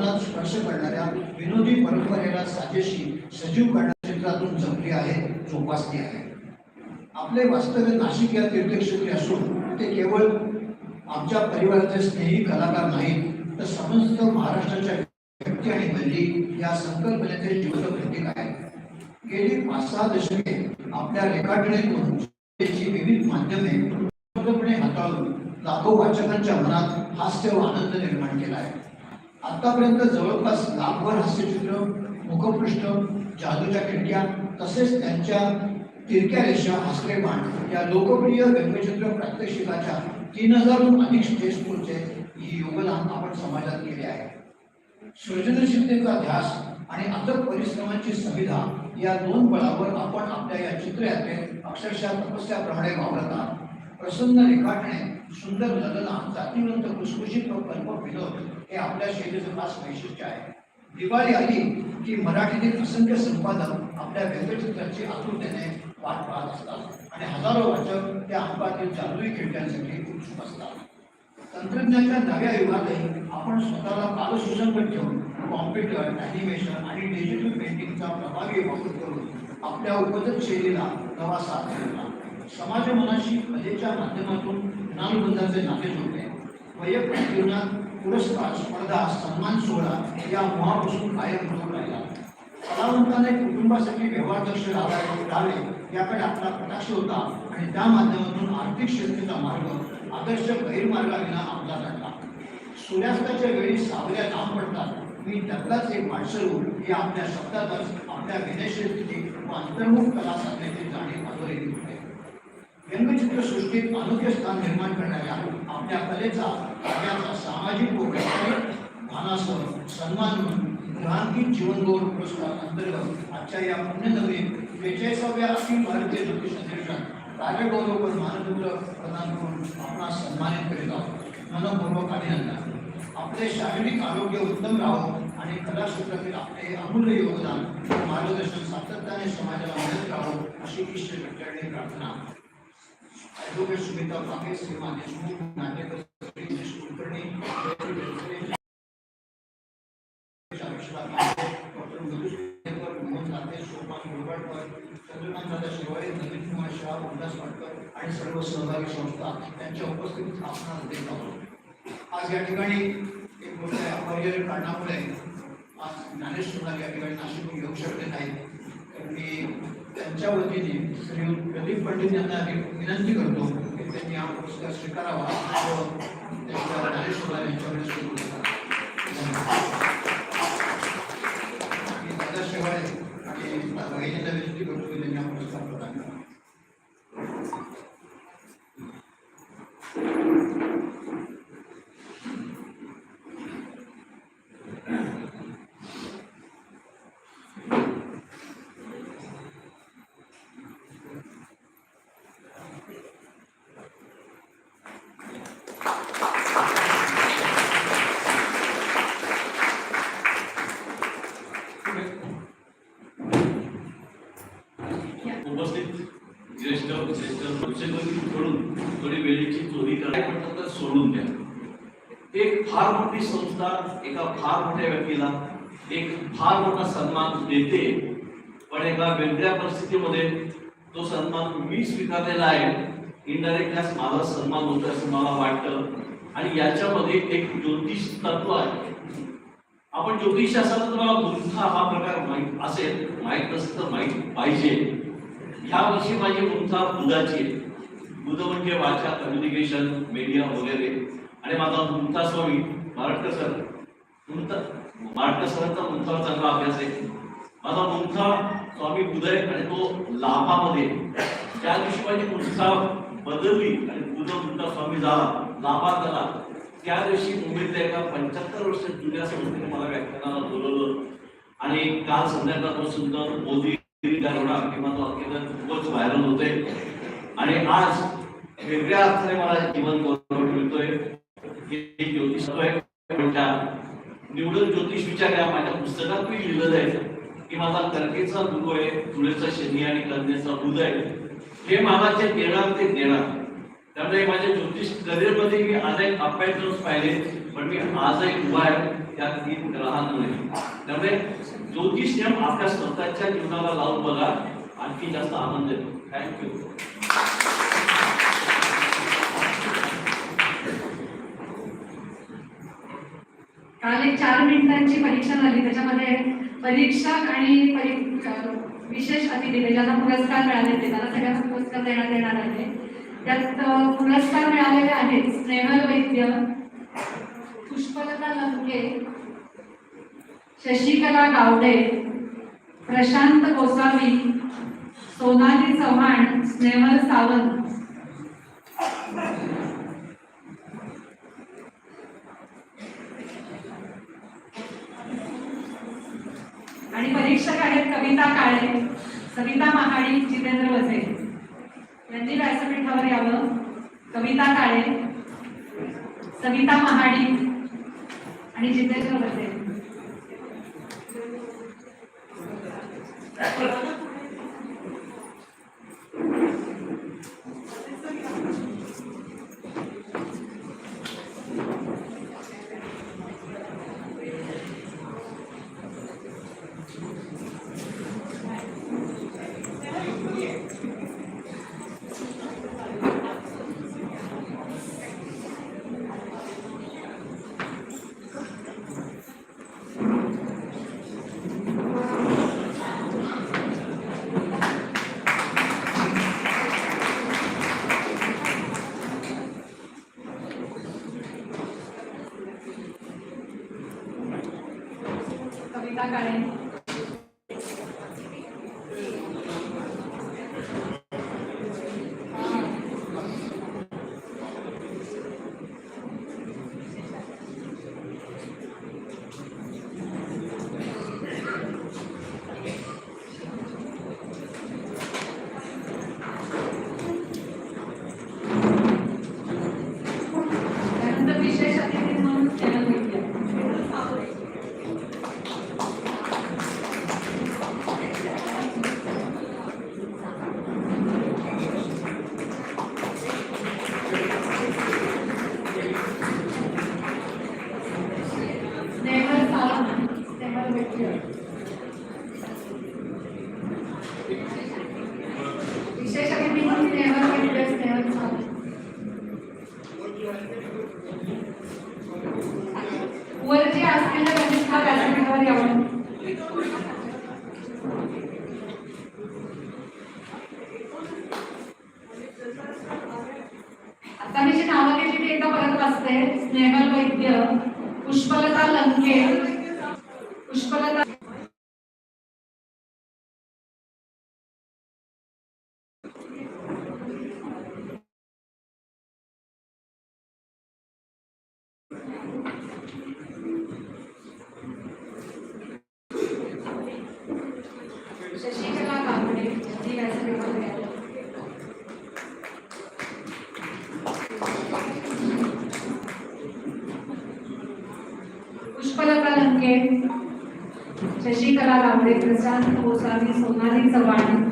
मनात स्पर्श करणाऱ्या विनोदी परंपरेला साजेशी सजीव करण्याच्या क्षेत्रातून जपली आहे जोपासली आहे. आपले वास्तव्य नाशिक या तीर्थक्षेत्री असून ते केवळ आमच्या परिवाराचे स्नेही कलाकार नाहीत तर समस्त महाराष्ट्राच्या व्यक्ती आणि गल्ली या संकल्पनेचे जिवंत प्रतीक आहे गेली पाच सहा दशके आपल्या रेखाटणेतून त्याची विविध माध्यमे पूर्णपणे हाताळून लाखो वाचकांच्या मनात हास्य व आनंद निर्माण केला आहे. आतापर्यंत जवळपास लाखभर हास्यचित्र मुखपृष्ठ जादूच्या खिडक्या तसेच त्यांच्या तिरक्या रेषा हासरे बाण या लोकप्रिय व्यंगचित्र प्रात्यक्षिकाच्या तीन हजारहून अधिक स्टेज टूरचे ही योगदान आपण समाजात केले आहे. सृजनशीलतेचा ध्यास आणि अथक परिश्रमांची संविधा या दोन बळावर आपण आपल्या या चित्रयात्रेत अक्षरशः तपस्याप्रमाणे वावरत आहात. प्रसन्न रेखाटणे सुंदर ललना जातीवंत खुसखुशीत व कल्प विनोद हे आपल्या शैलीचं खास वैशिष्ट्य आहे. दिवाळी आली की मराठीतील असंख्य संपादक आपल्या व्यंगचित्राची आतुरतेने वाट पाहत असतात आणि हजारो वाचक त्या अंकातील जादुई खेळण्यासाठी उत्सुक असतात. तंत्रज्ञानाच्या नव्या युगातही आपण स्वतःला कालसुसंगत ठेवून कॉम्प्युटर ॲनिमेशन आणि डिजिटल पेंटिंगचा प्रभावी वापर करून आपल्या उपजत शैलीला नवा साथ दिला. समाज मनाशी कलेच्या माध्यमातून ज्ञानबंधाचे नाते जोडले. वैयक्तिक जीवनात पुरस्कार स्पर्धा सन्मान सोहळा या मोहापासून कायम होऊन राहिला. कलावंताने कुटुंबासाठी व्यवहारदक्ष राहावे राहावे याकडे आपला कटाक्ष होता आणि त्या माध्यमातून आर्थिक शक्तीचा मार्ग आदर्श गैरमार्गाविना आपला काढला सूर्यास्ताच्या वेळी सावल्या लांब पडतात. मी त्यातलाच एक वाटसरू हे आपल्या शब्दातच आपल्या विनयशीलतेची व अंतर्मुख कला साधण्याची जाणीव आदरलेली होते. व्यंगचित्रसृष्टीत अनोखे स्थान निर्माण करणाऱ्या आपल्या कलेचा कार्याचा सामाजिक व वैचारिक भानासह सन्मान म्हणून ग्रांतिक जीवनगौरव पुरस्कार अंतर्गत आजच्या या पुण्यनवे बेचाळीसाव्या अखिल भारतीय ज्योतिष अधिवेशन कार्यगौरव मानपुत्र प्रदान करून आपणास सन्मानित करीत आहोत. मनपूर्वक अभिनंदन आपले शारीरिक आरोग्य उत्तम राहो आणि कला क्षेत्रातील आपले अमूल्य योगदान मार्गदर्शन सातत्याने समाजाला मिळत राहो अशी ईश्वर प्रार्थना. ॲडव्होकेट सुमिता काके श्रीमान देशमुख नाट्यकर आणि सर्व सहभागी संस्था त्यांच्या उपस्थितीत आपणास देत आहोत आज या ठिकाणी एक मोठ्या अपरिहार्य कारणामुळे आज ज्ञानेश्वर या ठिकाणी नाशिक येऊ शकले नाहीत. तर मी त्यांच्या वतीने श्री प्रदीप पंडित यांना विनंती करतो की त्यांनी हा पुरस्कार स्वीकारावा. व त्यांच्या ज्ञानेश सोनार यांच्याकडे सुरू आणि दादा शेवाळे आणि वहिनीला विनंती करतो की त्यांनी हा पुरस्कार प्रदान करावा उपस्थित ज्येष्ठ ज्येष्ठ पक्षांनी सोडून थोडी वेळेची चोरी करायला म्हटलं तर सोडून द्या. एक फार मोठी संस्था एका फार मोठ्या व्यक्तीला एक फार मोठा सन्मान देते पण एका वेगळ्या परिस्थितीमध्ये तो सन्मान मी स्वीकारलेला आहे. इनडायरेक्ट माझा सन्मान होतो असं मला वाटतं. आणि याच्यामध्ये एक ज्योतिष तत्व आहे. आपण ज्योतिष तर तुम्हाला गुंथा हा प्रकार माहीत असेल. माहीत नसेल तर माहीत पाहिजे. ह्या वर्षी माझी गुंथा बुधाची आहे. बुध म्हणजे वाचा कम्युनिकेशन मीडिया वगैरे. आणि माझा मुमता स्वामी मराठकर सर मुमता मराठकर सरांचा गुंथावर चांगला अभ्यास आहे. माझा मुमता स्वामी बुध आहे आणि तो लाभामध्ये ज्या दिवशी माझी मुमता बदलली आणि बुध मुमता स्वामी झाला. लाभा झाला. त्या दिवशी मुंबईतल्या एका पंच्याहत्तर वर्ष जुन्या संस्थेने मला व्याख्यानाला बोलवलं. आणि काल संध्याकाळपासून तर मोदी गरवडा किंवा तो अत्यंत खूपच व्हायरल होते आणि आज वेगळ्या अर्थाने मला जीवन गौरव मिळतोय. ज्योतिष निवडून ज्योतिष विचार माझ्या पुस्तकात मी लिहिलं आहे. की माझा तर्केचा गुरु आहे तुळेचा शनी आणि कन्याचा बुध आहे. हे मला जे देणार ते देणार त्यामुळे माझ्या ज्योतिष करिअरमध्ये मी अनेक अपॅटर्न्स पाहिले पण मी आजही उभा आहे. त्या तीन ग्रहांमुळे. नाही त्यामुळे ज्योतिष नियम आपल्या स्वतःच्या जीवनाला लावून बघा. आणखी जास्त आनंद येतो थँक्यू काल एक चार मिनिटांची परीक्षा झाली. त्याच्यामध्ये परीक्षक आणि परी- विशेष अतिथी ज्यांना पुरस्कार मिळाले ते त्यांना सगळ्यांना पुरस्कार देण्यात येणार आहे. त्यात पुरस्कार मिळालेले आहेत स्नेहल वैद्य पुष्पलता लंके शशिकला गावडे प्रशांत गोसावी सोनाली चव्हाण स्नेहल सावंत. आणि परीक्षक आहेत कविता काळे सविता महाडी जितेंद्र वझे. यांनी व्यासपीठावर यावं. कविता काळे सविता महाडी आणि जितेंद्र वसे कविता काळे वैद्य स्नेहल सावंत वर असलेल्या प्रतिष्ठा व्यासपीठावर यावं आता मी जी नावं घेतली ते एकदा परत वाचते. स्नेहल वैद्य पुष्पलता लंके. पुष्पलता पुष्पलता लंके शशिकला गावडे प्रशांत गोसावी सोनाली चव्हाण.